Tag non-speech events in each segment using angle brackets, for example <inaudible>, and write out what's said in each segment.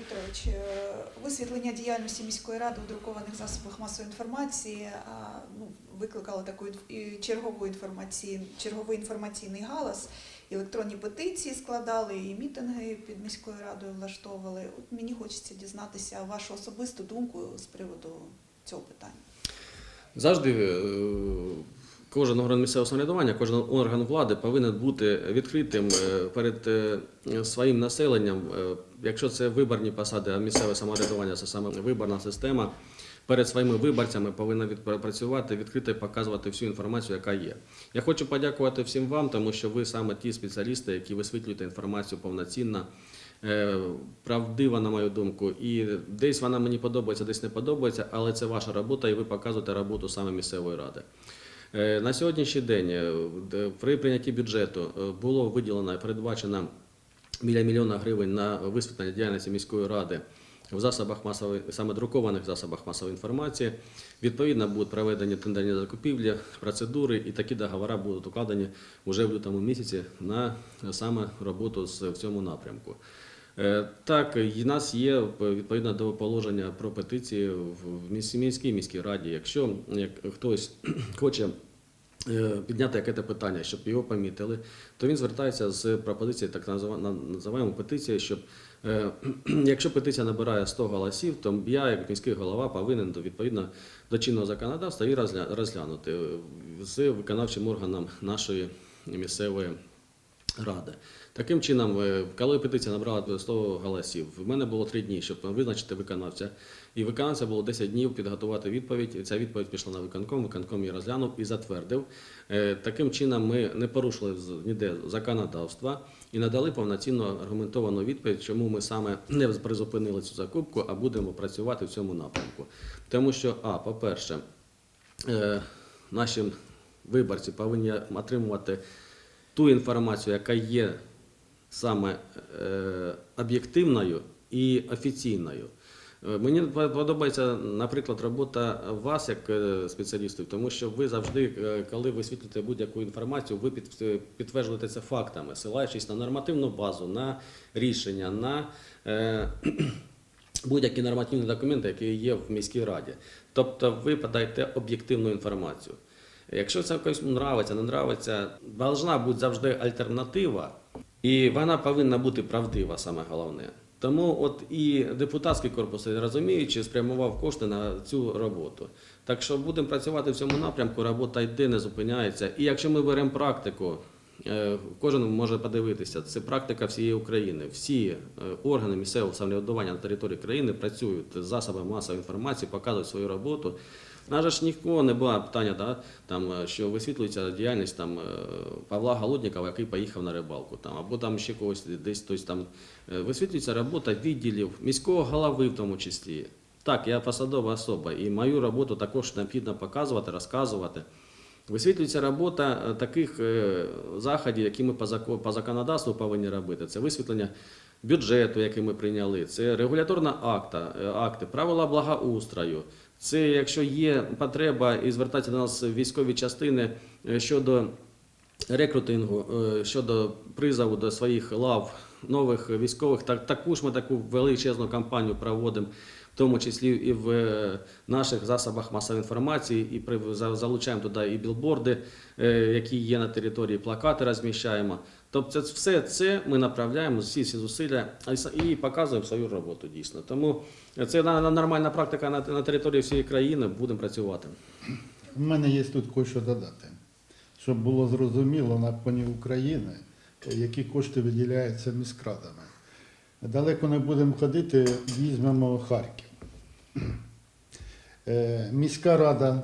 Вікторович, е, висвітлення діяльності міської ради у друкованих засобах масової інформації ну, викликало таку чергову інформаційний, черговий інформаційний галас. Електронні петиції складали, і мітинги під міською радою влаштовували. От мені хочеться дізнатися вашу особисту думку з приводу цього питання. Завжди е, кожен орган місцевого самоврядування, кожен орган влади повинен бути відкритим е, перед е, своїм населенням. Е, Якщо це виборні посади, а місцеве самоврядування це саме виборна система. Перед своїми виборцями повинна відпрацювати, відкрито показувати всю інформацію, яка є. Я хочу подякувати всім вам, тому що ви саме ті спеціалісти, які висвітлюєте інформацію повноцінно, правдива, на мою думку. І десь вона мені подобається, десь не подобається, але це ваша робота, і ви показуєте роботу саме місцевої ради. Е, На сьогоднішній день е, при прийнятті бюджету е, було виділено і передбачено біля мільйона гривень на висвітлення діяльності міської ради в засобах масової, саме друкованих засобах масової інформації. Відповідно, будуть проведені тендерні закупівлі, процедури, і такі договори будуть укладені вже в лютому місяці на саме роботу в цьому напрямку. Е, Так, в нас є е, відповідно до положення про петиції в міській міській раді. Якщо як хтось <clears throat> хоче е, підняти яке питання, щоб його помітили, то він звертається з пропозицією, так назива- називаємо петиції, щоб <clears throat> якщо петиція набирає 100 голосів, то я, як міський голова, повинен відповідно до чинного законодавства її розгля- розглянути з виконавчим органом нашої місцевої ради. Таким чином, е, коли петиція набрала 100 голосів, в мене було 3 дні, щоб визначити виконавця. І виконавця було 10 днів підготувати відповідь. Ця відповідь пішла на виконком, виконком її розглянув і затвердив. Е, Таким чином, ми не порушили ніде законодавства і надали повноцінну аргументовану відповідь, чому ми саме не призупинили цю закупку, а будемо працювати в цьому напрямку. Тому що, а, по-перше, е, наші виборці повинні отримувати ту інформацію, яка є саме е, об'єктивною і офіційною. Е, Мені подобається, наприклад, робота вас як е, спеціалістів, тому що ви завжди, коли висвітлюєте будь-яку інформацію, ви підтверджуєте це фактами, силаючись на нормативну базу, на рішення, на <clears throat> будь-які нормативні документи, які є в міській раді. Тобто ви подаєте об'єктивну інформацію. Якщо це комусь нравиться, не нравиться, должна бути завжди альтернатива, і вона повинна бути правдива, саме головне. Тому от і депутатський корпус, розуміючи, спрямував кошти на цю роботу. Так що будемо працювати в цьому напрямку, робота йде, не зупиняється. І якщо ми беремо практику, е, кожен може подивитися, це практика всієї України. Всі е, органи місцевого самоврядування на території країни працюють з засобами масової інформації, показують свою роботу. Нас же ж ніхто не було питання, да, там, е, що висвітлюється діяльність там, е, Павла Голоднікова, який поїхав на рибалку, там, або там ще когось десь хтось там. Е, Висвітлюється робота відділів, міського голови в тому числі. Так, я посадова особа, і мою роботу також необхідно показувати, розказувати. Висвітлюється робота таких заходів, які ми по законодавству повинні робити. Це висвітлення бюджету, який ми прийняли, це регуляторна акта, акти, правила благоустрою. Це якщо є потреба і звертатися до нас військові частини е, щодо рекрутингу, е, щодо призову до своїх лав нових військових, так також ми таку величезну кампанію проводимо, в тому числі і в е, наших засобах масової інформації, і залучаємо туди і білборди, які є на території, плакати розміщаємо. Тобто все це ми направляємо всі ці зусилля і показуємо свою роботу дійсно. Тому це на- на- нормальна практика на, на території всієї країни. Будемо працювати. У мене є тут кое-що додати, щоб було зрозуміло на фоні України, які кошти виділяються міськрадами. Далеко не будемо ходити, візьмемо Харків. Е, Міська рада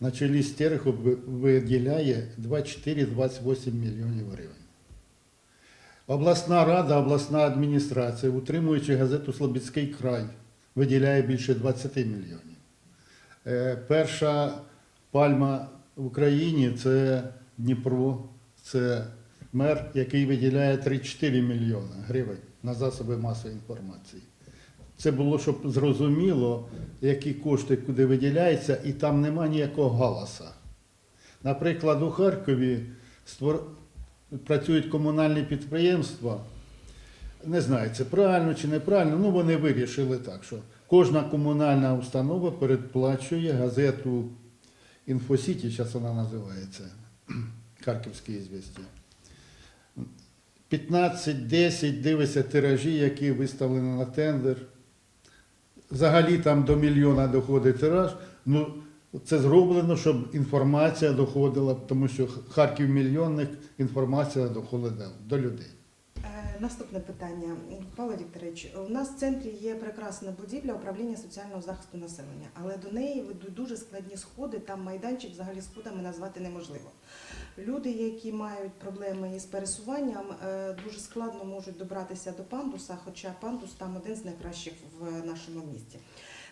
на чолі з Терехом виділяє 24-28 мільйонів гривень. Обласна рада, обласна адміністрація, утримуючи газету Слобідський край, виділяє більше 20 мільйонів. Е, Перша пальма в Україні це Дніпро, це мер, який виділяє 3-4 мільйони гривень на засоби масової інформації. Це було, щоб зрозуміло, які кошти куди виділяються, і там нема ніякого галаса. Наприклад, у Харкові створ... працюють комунальні підприємства, Не знаю, це правильно чи неправильно, ну вони вирішили так, що кожна комунальна установа передплачує газету Інфосіті, зараз вона називається Харківське ізвістя. 15-10 дивися тиражі, які виставлені на тендер. Взагалі там до мільйона доходить тираж. Ну, це зроблено, щоб інформація доходила, тому що Харків мільйонник, інформація доходить до- до людей. Наступне питання, Павло Вікторович. У нас в центрі є прекрасна будівля управління соціального захисту населення, але до неї ведуть дуже складні сходи. Там майданчик взагалі сходами назвати неможливо. Люди, які мають проблеми із пересуванням, е, дуже складно можуть добратися до пандуса, хоча пандус там один з найкращих в нашому місті.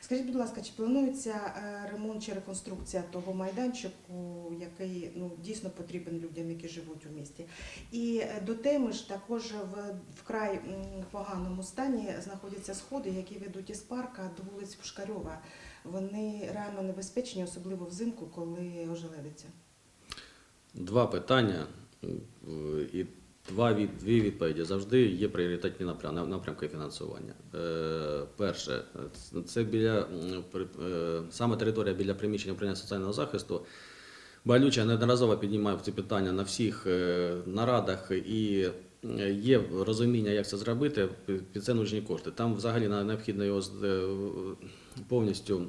Скажіть, будь ласка, чи планується е, ремонт чи реконструкція того майданчику, який ну дійсно потрібен людям, які живуть у місті? І е, до теми ж також в вкрай поганому стані знаходяться сходи, які ведуть із парка до вулиць Пушкарьова. Вони реально небезпечні, особливо взимку, коли ожеледиться. Два питання е, і два від, дві відповіді. Завжди є пріоритетні напрям- напрямки фінансування. Е, перше, це- це біля е, саме територія біля приміщення управління соціального захисту. Балюча неодноразово піднімав ці питання на всіх е, нарадах і е, є розуміння, як це зробити. Під- Під це нужні кошти. Там взагалі необхідно його е, повністю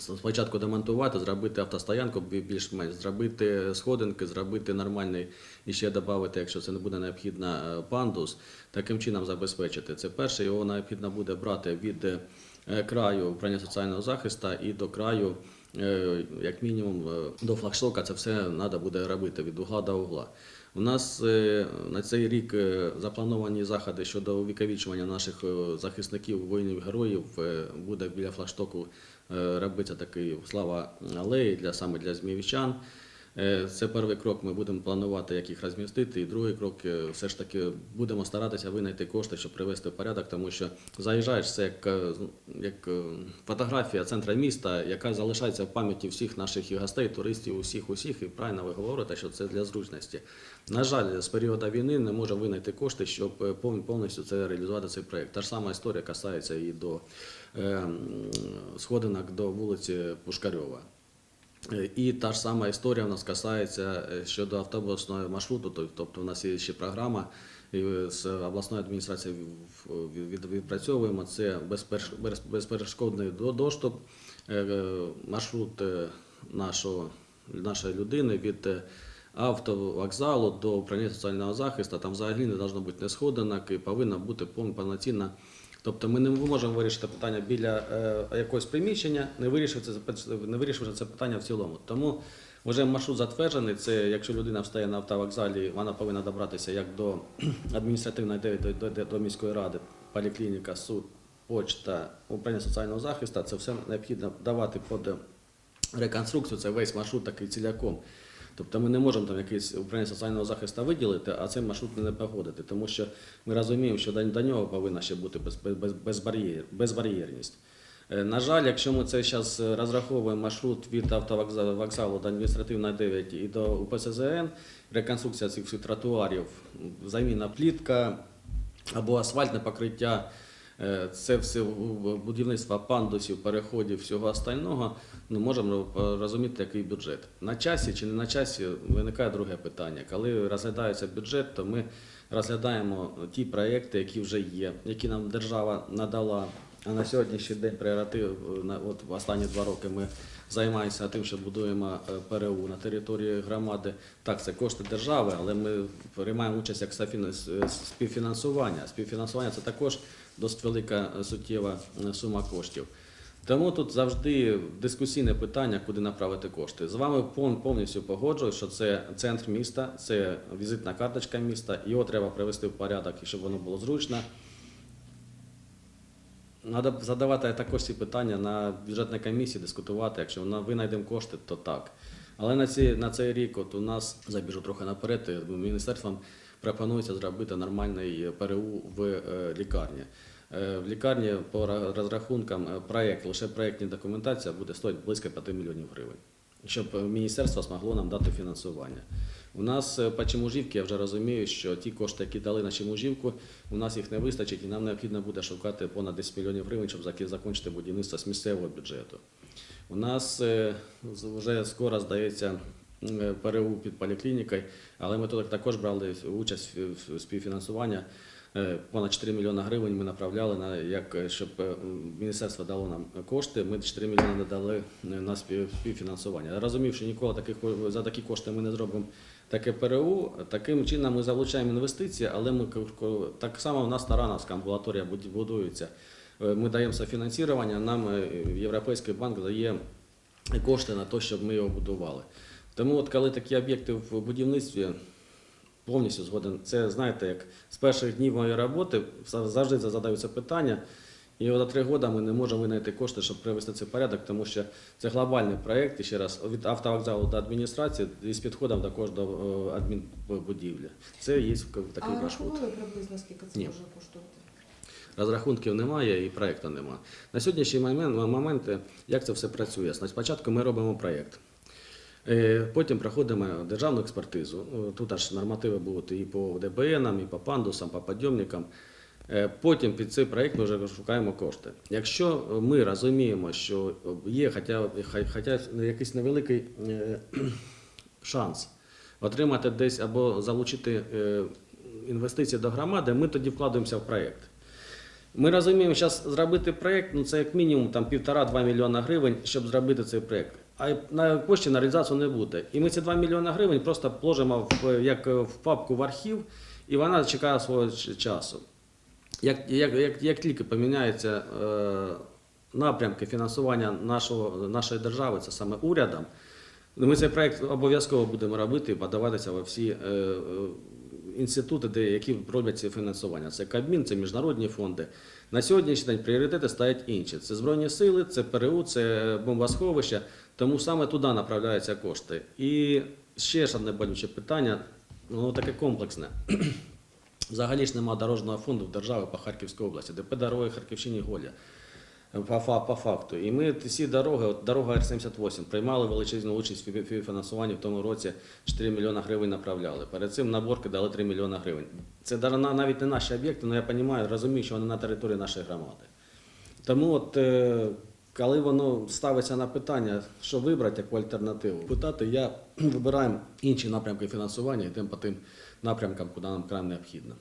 спочатку демонтувати, зробити автостоянку більш-менш, зробити сходинки, зробити нормальний і ще додати, якщо це не буде необхідно, е, пандус, таким чином забезпечити. Це перше, його необхідно буде брати від е, краю управління соціального захисту і до краю, е, як мінімум, до флагштока це все треба буде робити від угла до угла. У нас на цей рік заплановані заходи щодо увіковічування наших захисників, воїнів, героїв. Буде біля флагштоку робиться такий слава алеї для саме для зміївчан. Е, Це перший крок. Ми будемо планувати, як їх розмістити. І другий крок е, все ж таки будемо старатися винайти кошти, щоб привести в порядок, тому що заїжджаєш це як, е, як е, фотографія центра міста, яка залишається в пам'яті всіх наших і гостей, туристів, усіх, усіх. І правильно ви говорите, що це для зручності. На жаль, з періоду війни не може винайти кошти, щоб е, повністю це реалізувати цей проєкт. Та ж сама історія касається і до е, сходинок до вулиці Пушкарьова. Е, І та ж сама історія в нас касається е, щодо автобусного маршруту. Тобто в нас є ще програма з в- в- відпрацьовуємо це безпереш- безперешкодний доступ, е, маршрут нашого, нашої людини від автовокзалу до управління соціального захисту. Там взагалі не должно бути не сходинок і повинна бути повноцінна Тобто ми не можемо вирішити питання біля е, якогось приміщення, не вирішивши це, не вирішивши це питання в цілому. Тому вже маршрут затверджений. Це якщо людина встає на автовокзалі, вона повинна добратися як до <clears throat> адміністративної до, до, до міської ради, поліклініка, суд, почта, управління соціального захисту. Це все необхідно давати під реконструкцію. Це весь маршрут такий ціляком. Тобто ми не можемо там якийсь управління соціального захисту виділити, а цей маршрут не погодити, тому що ми розуміємо, що до, нього повинна ще бути без, без, безбар'єр, безбар'єрність. Е, На жаль, якщо ми це зараз розраховуємо маршрут від автовокзалу вокзалу до адміністративної 9 і до УПСЗН, реконструкція цих тротуарів, заміна плітка або асфальтне покриття, е, це все будівництво пандусів, переходів, всього остального, Ми можемо розуміти, який бюджет. На часі чи не на часі виникає друге питання. Коли розглядається бюджет, то ми розглядаємо ті проекти, які вже є, які нам держава надала. А на сьогоднішній день пріоритет, на- от останні два роки ми займаємося тим, що будуємо е, ПРУ на території громади. Так, це кошти держави, але ми приймаємо участь як співфінансування. Співфінансування це також досить велика е, суттєва е, сума коштів. Тому тут завжди дискусійне питання, куди направити кошти. З вами повністю погоджуюсь, що це центр міста, це візитна карточка міста. Його треба привести в порядок, щоб воно було зручно. Треба задавати також ці питання на бюджетній комісії, дискутувати. Якщо вона винайдемо кошти, то так. Але на, ці, на цей рік от у нас забіжу трохи наперед, е, міністерством пропонується зробити нормальний ПРУ в е, лікарні. Е, В лікарні по розрахункам проєкт, лише проєктні документація буде стоїти близько 5 мільйонів гривень. Щоб міністерство змогло нам дати фінансування. У нас е, по Чеможівці я вже розумію, що ті кошти, які дали на Чеможівку, у нас їх не вистачить, і нам необхідно буде шукати понад 10 мільйонів гривень, щоб закінчити будівництво з місцевого бюджету. У нас е, вже скоро здається е, ПРУ під поліклінікою, але ми тут також брали участь в-. Е, Понад 4 мільйони гривень ми направляли на як е, щоб е, міністерство дало нам кошти. Ми 4 мільйони не дали е, на спів- співфінансування. Я розумів, що ніколи таких за такі кошти ми не зробимо таке ПРУ. Таким чином ми залучаємо інвестиції, але ми так само в нас Тарановська амбулаторія буд- будується. Е, Ми даємо софінансування, нам е, Європейський банк дає кошти на те, щоб ми його будували. Тому, от коли такі об'єкти в будівництві повністю згоден, це знаєте, як з перших днів моєї роботи завжди задаються питання. І за три роки ми не можемо винайти кошти, щоб привести це в порядок, тому що це глобальний проєкт, і ще раз, від автовокзалу до адміністрації і з підходом до кожного е, адмінбудівлі. Це є такий а маршрут. рахували приблизно, скільки це Ні. може коштувати? Розрахунків немає і проєкту немає. На сьогоднішній момент, момент е, як це все працює? Спочатку ми робимо проєкт. Е, Потім проходимо державну експертизу. Е, Тут аж нормативи будуть і по ДБНам, і по пандусам, по підйомникам. Е, Потім під цей проєкт ми вже шукаємо кошти. Якщо ми розуміємо, що є хоча, хоча якийсь невеликий е, <clears throat> шанс отримати десь або залучити інвестиції до громади, ми тоді вкладаємося в проєкт. Ми розуміємо, зараз зробити проєкт, ну це як мінімум там півтора-два мільйона гривень, щоб зробити цей проєкт. А на кошті на реалізацію не буде. І ми ці 2 мільйони гривень просто положимо в, як в папку в архів, і вона чекає свого часу. Як, як, як, як тільки поміняються е, напрямки фінансування нашого, нашої держави, це саме урядом, ми цей проєкт обов'язково будемо робити і подаватися во всі е, е, інститути, де, які роблять це фінансування. Це Кабмін, це міжнародні фонди. На сьогоднішній день пріоритети стоять інші. Це Збройні сили, це ПРУ, це бомбосховища, тому саме туди направляються кошти. І ще ж одне болюче питання, воно таке комплексне. Взагалі ж немає дорожнього фонду в державі по Харківській області, ДП дороги Харківщині Голя. По, факту. І ми всі дороги, от дорога Р-78, приймали величезну участь в фі- фі- фінансуванні в тому році 4 мільйони гривень направляли. Перед цим наборки дали 3 мільйони гривень. Це навіть не наші об'єкти, але я розумію, розумію, що вони на території нашої громади. Тому от, е, коли воно ставиться на питання, що вибрати яку альтернативу, питати, я <clears throat> вибираю інші напрямки фінансування, йдемо по тим напрямкам, куди нам край необхідно.